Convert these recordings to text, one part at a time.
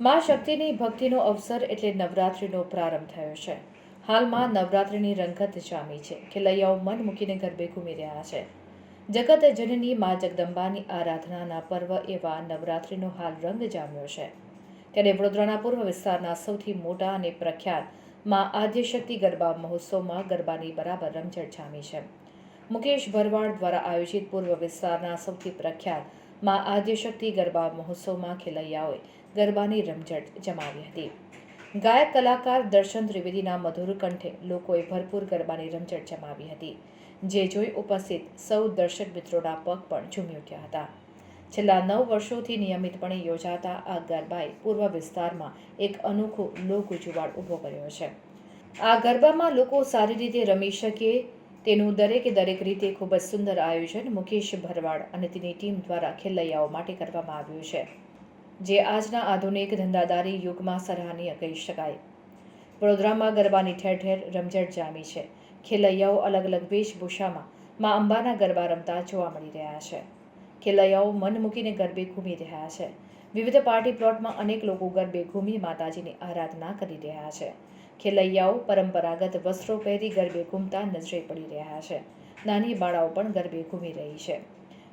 મા શક્તિની ભક્તિનો અવસર એટલે નવરાત્રિનો પ્રારંભ થયો છે. હાલમાં નવરાત્રિની રંગત જામી છે ખેલૈયાઓ મન મૂકીને ગરબે ઘૂમી રહ્યા છે. જગત જનની મા જગદંબાની આરાધનાના પર્વ એવા નવરાત્રિનો હાલ રંગ જામ્યો છે. ત્યારે વડોદરાના પૂર્વ વિસ્તારના સૌથી મોટા અને પ્રખ્યાત મા આદ્યશક્તિ ગરબા મહોત્સવમાં ગરબાની બરાબર રમઝટ જામી છે. મુકેશ ભરવાડ દ્વારા આયોજિત પૂર્વ વિસ્તારના સૌથી પ્રખ્યાત મા આદ્યશક્તિ ગરબા મહોત્સવમાં ખેલૈયાઓએ ગરબાની રમઝટ જમાવી હતી. ગાયક, કલાકાર દર્શન ત્રિવેદીના મધુર કંઠે લોકોએ ભરપૂર ગરબાની રમઝટ જમાવી હતી, જે જોઈ ઉપસ્થિત સૌ દર્શક મિત્રોના પગ પણ ઝૂમી ઉઠ્યા હતા. છેલ્લા નવ વર્ષોથી નિયમિતપણે યોજાતા આ ગરબાએ પૂર્વ વિસ્તારમાં એક અનોખો લોક ઉજવાડ ઊભો કર્યો છે. આ ગરબામાં લોકો સારી રીતે રમી શકે તેનું દરેકે દરેક રીતે ખૂબ જ સુંદર આયોજન મુકેશ ભરવાડ અને તેની ટીમ દ્વારા ખેલૈયાઓ માટે કરવામાં આવ્યું છે, જે આજના આધુનિક ધંધાદારી યુગમાં સરાહનીય કહી શકાય. વડોદરામાં ગરબાની ઠેર ઠેર રમઝટ જામી છે. ખેલૈયાઓ અલગ અલગ વેશભૂષામાં મા અંબાના ગરબા રમતા જોવા મળી રહ્યા છે. ખેલૈયાઓ મન મૂકીને ગરબે ઘૂમી રહ્યા છે. વિવિધ પાર્ટી પ્લોટમાં અનેક લોકો ગરબે ઘૂમી માતાજીની આરાધના કરી રહ્યા છે. ખેલૈયાઓ પરંપરાગત વસ્ત્રો પહેરી ગરબે ઘૂમતા નજરે પડી રહ્યા છે નાની બાળાઓ પણ ગરબે ઘૂમી રહી છે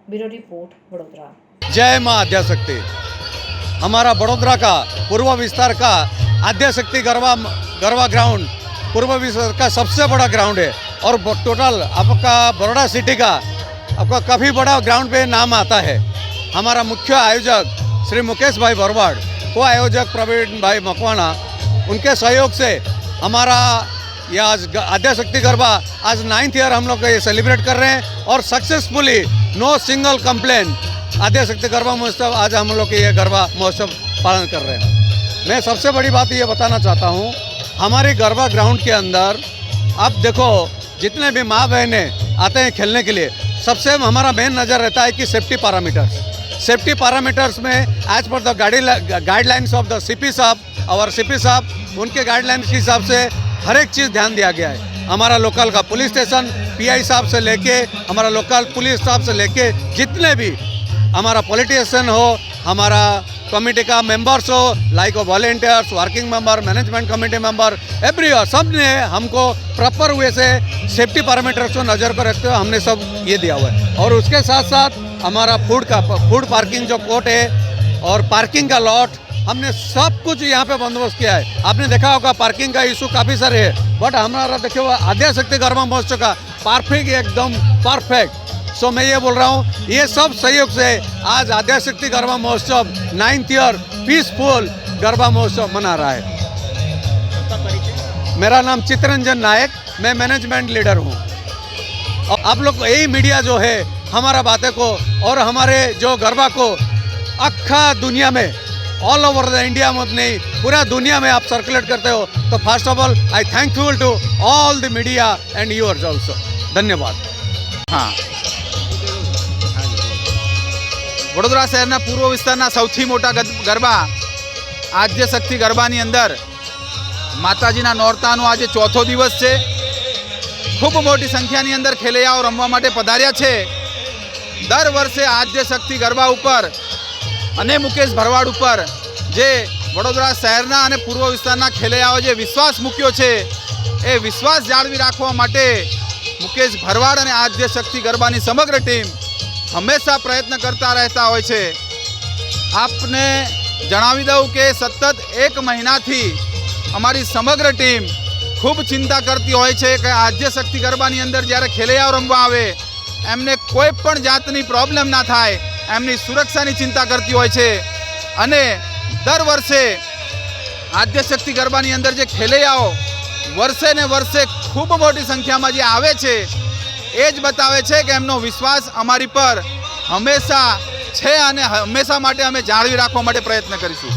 બ્યુરો રિપોર્ટ વડોદરા जय माँ आद्याशक्ति हमारा बड़ोदरा का पूर्व विस्तार का आद्याशक्ति गरबा गरबा ग्राउंड पूर्व विस्तार का सबसे बड़ा ग्राउंड है और ब- टोटल आपका बड़ोड़ा सिटी का आपका काफ़ी बड़ा ग्राउंड पे नाम आता है हमारा मुख्य आयोजक श्री मुकेश भाई भरवाड़ को आयोजक प्रवीण भाई मकवाना उनके सहयोग से हमारा ये आज आद्याशक्ति गरबा आज नाइन्थ ईयर हम लोग ये सेलिब्रेट कर रहे हैं और successfully no single complain Adyashakti garba Mahotsav आज हम लोग ये गरबा महोत्सव पालन कर रहे हैं। मैं सबसे बड़ी बात ये बताना चाहता हूँ, हमारे गरबा ग्राउंड के अंदर आप देखो, जितने भी माँ बहनें आते हैं खेलने के लिए, सबसे हमारा मेन नज़र रहता है कि सेफ्टी पैरामीटर्स सेफ्टी पैरामीटर्स में as per the guidelines of the CP साहब और सीपी साहब उनके गाइडलाइंस के हिसाब से हर एक चीज़ ध्यान दिया गया है। हमारा लोकल का पुलिस स्टेशन पीआई साहब से लेके, हमारा लोकल पुलिस स्टाफ से लेके, जितने भी हमारा पॉलिटिशियन हो, हमारा कमेटी का मेंबर्स हो like volunteers working member management committee member every सबने हमको प्रॉपर वे से सेफ्टी पैरामीटर्स को नज़र पर रखते हुए हमने सब ये दिया हुआ है। और उसके साथ साथ हमारा फ़ूड का फ़ूड पार्किंग जो कोर्ट है, और पार्किंग का लॉट हमने सब कुछ यहाँ पे बंदोबस्त किया है। आपने देखा होगा पार्किंग का इशू काफ़ी सारे है। बट हमारा देखिए हुआ आद्याशक्ति गरमा महोत्सव का परफेक्ट एकदम परफेक्ट सो मैं ये बोल रहा हूँ, ये सब सहयोग से आज आद्याशक्ति गरबा महोत्सव नाइन्थ ईयर पीसफुल गरबा महोत्सव मना रहा है। मेरा नाम चित्रंजन नायक, मैं मैनेजमेंट लीडर हूँ। और आप लोग, यही मीडिया जो है, हमारा बातें को और हमारे जो गरबा को अक्खा दुनिया में ऑल ओवर द इंडिया में नहीं पूरा दुनिया में आप सर्कुलेट करते हो तो first of all I thankful to all the media and yours also धन्यवाद હા વડોદરા શહેરના પૂર્વ વિસ્તારના સૌથી મોટા ગદ- ગરબા આદ્ય શક્તિ ગરબાની અંદર માતાજીના નોરતાનો આજે ચોથો દિવસ છે ખૂબ મોટી સંખ્યાની અંદર ખેલૈયાઓ રમવા માટે પધાર્યા છે દર વર્ષે આદ્ય શક્તિ ગરબા ઉપર અને મુકેશ ભરવાડ ઉપર જે વડોદરા શહેરના અને પૂર્વ વિસ્તારના ખેલૈયાઓ જે વિશ્વાસ મૂક્યો છે, એ વિશ્વાસ જાળવી રાખવા માટે મુકેશ ભરવાડ અને આદ્ય શક્તિ ગરબાની સમગ્ર ટીમ હંમેશા પ્રયત્ન કરતા રહેતા હોય છે. આપને જણાવી દઉં કે સતત એક મહિનાથી અમારી સમગ્ર ટીમ ખૂબ ચિંતા કરતી હોય છે કે આદ્ય શક્તિ ગરબાની અંદર જ્યારે ખેલૈયાઓ રમવા આવે, એમને કોઈ પણ જાતની પ્રોબ્લેમ ના થાય. એમની સુરક્ષાની ચિંતા કરતી હોય છે. અને દર વર્ષે આદ્યશક્તિ ગરબાની અંદર જે ખેલૈયાઓ વર્ષે ને વર્ષે ખૂબ મોટી સંખ્યામાં જે આવે છે, એ જ બતાવે છે કે એમનો વિશ્વાસ અમારી પર હંમેશા છે અને હંમેશા માટે અમે જાળવી રાખવા માટે પ્રયત્ન કરીશું.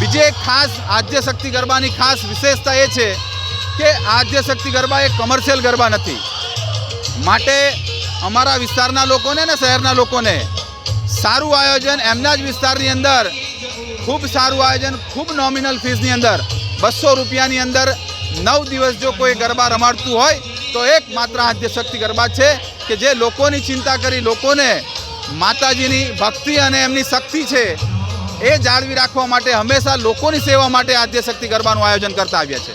બીજી એક ખાસ આદ્યશક્તિ ગરબાની ખાસ વિશેષતા એ છે કે આદ્યશક્તિ ગરબા એ કમર્શિયલ ગરબા નથી. માટે અમારા વિસ્તારના લોકોને ને શહેરના લોકોને સારું આયોજન એમના જ વિસ્તારની અંદર. ખૂબ સારું આયોજન, ખૂબ નોમિનલ ફીસની અંદર. બસો રૂપિયાની અંદર નવ દિવસ જો કોઈ ગરબા રમાડતું હોય, તો એક માત્ર આદ્ય શક્તિ ગરબા છે કે જે લોકોની ચિંતા કરી, લોકોને માતાજીની ભક્તિ અને એમની શક્તિ છે, એ જાળવી રાખવા માટે હંમેશા લોકોની સેવા માટે આદ્યશક્તિ ગરબાનું આયોજન કરતા આવ્યા છે.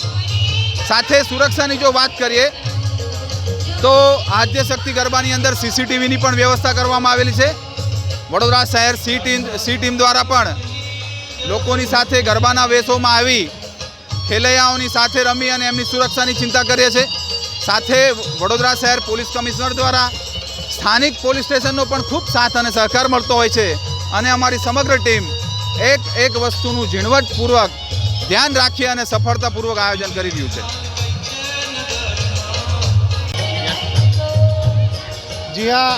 સાથે સુરક્ષાની જો વાત કરીએ, તો આદ્યશક્તિ ગરબાની અંદર સીસીટીવીની પણ વ્યવસ્થા કરવામાં આવેલી છે. વડોદરા શહેર સી ટીમ સી ટીમ દ્વારા પણ લોકોની સાથે ગરબાના વેશોમાં આવી, ખેલૈયાઓની સાથે રમી અને એમની સુરક્ષાની ચિંતા કરીએ છીએ. સાથે વડોદરા શહેર પોલીસ કમિશનર દ્વારા સ્થાનિક પોલીસ સ્ટેશનનો પણ ખૂબ સાથ અને સહકાર મળતો હોય છે અને અમારી સમગ્ર ટીમ એક એક વસ્તુનું ઝીણવટપૂર્વક ધ્યાન રાખી અને સફળતાપૂર્વક આયોજન કરી રહ્યું છે. જી હા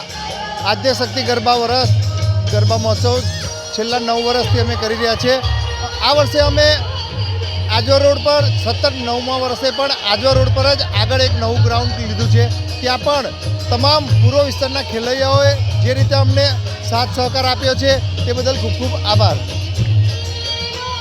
આદ્યશક્તિ ગરબા વરસ ગરબા મહોત્સવ છેલ્લા નવ વર્ષથી અમે કરી રહ્યા છીએ. આ વર્ષે અમે આજવા રોડ પર સતત નવમા વર્ષે પણ આજવા રોડ પર જ આગળ એક નવું ગ્રાઉન્ડ લીધું છે. ત્યાં પણ તમામ પૂર્વ વિસ્તારના ખેલૈયાઓએ જે રીતે અમને સાથ સહકાર આપ્યો છે તે બદલ ખૂબ ખૂબ આભાર.